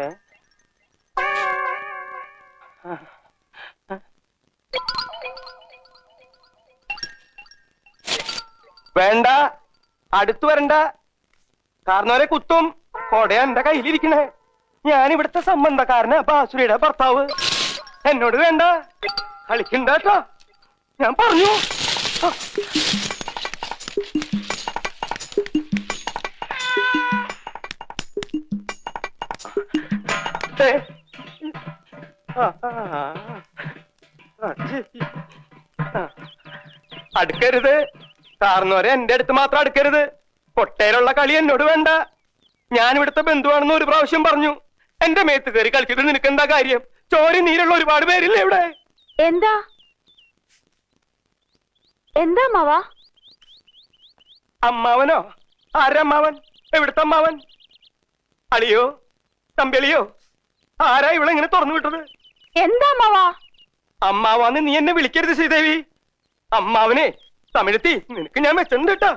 വേണ്ട. അടുത്തു വരണ്ട. കാരണവരെ കുത്തും. കൊടയാ എന്റെ കയ്യിലിരിക്കണേ. ഞാൻ ഇവിടുത്തെ സംബന്ധക്കാരനാ ബാസുരിയുടെ ഭർത്താവ്. എന്നോട് വേണ്ട. കളിക്കണ്ട കേട്ടോ. ഞാൻ പറഞ്ഞു. ആ, അടുക്കരുത്. കാരണവരെ എന്റെ അടുത്ത് മാത്രം അടുക്കരുത്. കൊട്ടയിലുള്ള കളി എന്നോട് വേണ്ട. ഞാൻ ഇവിടുത്തെ ബന്ധുവാണെന്ന് ഒരു പ്രാവശ്യം പറഞ്ഞു. എന്റെ മേത്ത് കയറി കളിച്ചത് നിനക്ക് എന്താ കാര്യം? ചോരി നീരുള്ള ഒരുപാട് പേരില്ലേ ഇവിടെ? എന്താ? എന്താ മാവാ അമ്മാവനോ? ആരമ്മാവൻ? എവിടുത്തെ അമ്മാവൻ? അളിയോ? തമ്പിളിയോ ആരാ ഇവളെ ഇങ്ങനെ തുറന്നു വിട്ടത്? എന്താ മാവാ അമ്മാവാന്ന് നീ എന്നെ വിളിക്കരുത് ശ്രീദേവി. അമ്മാവനെ തമിഴത്തി നിനക്ക് ഞാൻ വെച്ചിട്ടുണ്ട് കേട്ടാ.